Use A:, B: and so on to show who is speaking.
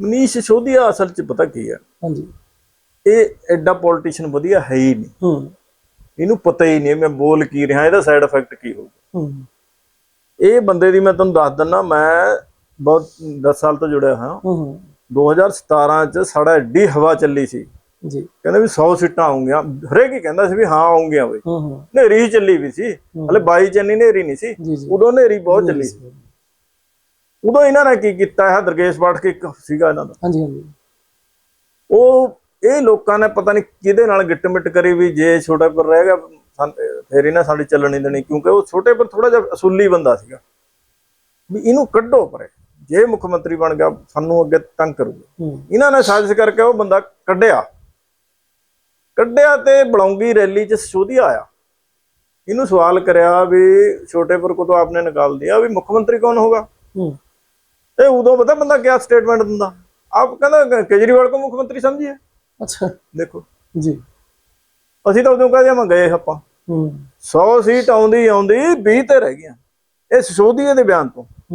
A: ਮਨੀਸ਼ ਸਿਸੋਦੀਆ ਅਸਲ 'ਚ ਪਤਾ ਕੀ ਹੈ
B: ਹਾਂਜੀ।
A: ਇਹ ਐਡਾ ਪੋਲੀਟੀਸ਼ੀਅਨ ਵਧੀਆ ਹੈ ਹੀ ਨਹੀਂ।
B: ਹੂੰ।
A: ਇਹਨੂੰ ਪਤਾ ਹੀ ਨਹੀਂ ਮੈਂ ਬੋਲ ਕੀ ਰਿਹਾ ਇਹਦਾ ਸਾਈਡ ਇਫੈਕਟ ਕੀ ਹੋਊਗਾ।
B: ਹੂੰ।
A: ਇਹ ਬੰਦੇ ਦੀ ਮੈਂ ਤੁਹਾਨੂੰ ਦੱਸ ਦਿੰਦਾ ਮੈਂ ਬਹੁਤ 10 ਸਾਲ ਤੋਂ ਜੁੜਿਆ ਹਾਂ।
B: ਹੂੰ
A: 2017 ਚ ਸਾਡਾ ਐਡੀ ਹਵਾ ਚੱਲੀ ਸੀ।
B: ਜੀ।
A: ਕਹਿੰਦੇ ਵੀ 100 ਸੀਟਾਂ ਆਉਂਗੀਆਂ ਹਰੇਕ ਹੀ ਕਹਿੰਦਾ ਸੀ ਵੀ ਹਾਂ ਆਉਂਗੀਆਂ ਬਈ।
B: ਹੂੰ ਹੂੰ।
A: ਨੇਰੀ ਚੱਲੀ ਵੀ ਸੀ। ਹਲੇ 22 ਚ ਇੰਨੀ ਨੇਰੀ ਨਹੀਂ ਸੀ। ਉਦੋਂ ਨੇਰੀ ਬਹੁਤ ਚੱਲੀ ਸੀ। ਉਦੋਂ ਇਹਨਾਂ ਨੇ ਕੀ ਕੀਤਾ ਹੈ ਦਰਗੇਸ਼ ਬਾਠ ਕੇ ਇੱਕ ਸੀਗਾ ਇਹਨਾਂ ਦਾ।
B: ਹਾਂਜੀ ਹਾਂਜੀ।
A: ਉਹ ਇਹ ਲੋਕਾਂ ਨੇ ਪਤਾ ਨਹੀਂ ਕਿਹਦੇ ਨਾਲ ਗਿੱਟਮਿੱਟ ਕਰੀ ਵੀ ਜੇ ਛੋਟਾ ਪਰ ਰਹਿ ਗਿਆ ਫਿਰ ਇਹਨਾਂ ਸਾਡੀ ਚੱਲਣ ਨਹੀਂ ਦੇਣੀ ਕਿਉਂਕਿ ਉਹ ਛੋਟੇ ਪਰ ਥੋੜਾ ਜਿਹਾ ਅਸੂਲੀ ਬੰਦਾ ਸੀਗਾ। ਵੀ ਇਹਨੂੰ ਕੱਢੋ ਪਰੇ ਜੇ ਮੁੱਖ ਮੰਤਰੀ ਬਣ ਗਿਆ ਸਾਨੂੰ ਅੱਗੇ ਤੰਗ ਕਰੂਗਾ। ਇਹਨਾਂ ਨੇ ਸਾਜ਼ਿਸ਼ ਕਰਕੇ ਉਹ ਬੰਦਾ ਕੱਢਿਆ। ਕੱਢਿਆ ਤੇ ਬਲੌਂਗੀ ਰੈਲੀ 'ਚ ਸਿਸੋਦੀਆ ਆਇਆ। ਇਹਨੂੰ ਸਵਾਲ ਕਰਿਆ ਵੀ ਛੋਟੇ ਪਰ ਕੋ ਤਾਂ ਆਪਨੇ ਨਿਕਾਲ ਦਿਆ ਵੀ ਮੁੱਖ ਮੰਤਰੀ ਕੌਣ ਹੋਗਾ
B: ਹੂੰ
A: ਤੇ ਉਦੋਂ ਪਤਾ ਬੰਦਾ ਕਿਆ ਸਟੇਟਮੈਂਟ ਦਿੰਦਾ? ਆਪ ਕਹਿੰਦਾ ਕੇਜਰੀਵਾਲ ਕੋ ਮੁੱਖ ਮੰਤਰੀ ਸਮਝੀਏ।
B: ਅੱਛਾ।
A: ਦੇਖੋ।
B: ਜੀ।
A: ਅਸੀਂ ਤਾਂ ਉਦੋਂ ਕਹਦੇ ਮੈਂ ਗਏ ਆਪਾਂ।
B: ਹੂੰ।
A: 100 ਸੀਟ ਆਉਂਦੀ ਆਉਂਦੀ 20 ਤੇ ਰਹਿ ਗਈਆਂ। ਇਹ ਸਿਸੋਦੀਏ ਦੇ ਬਿਆਨ ਤੋਂ।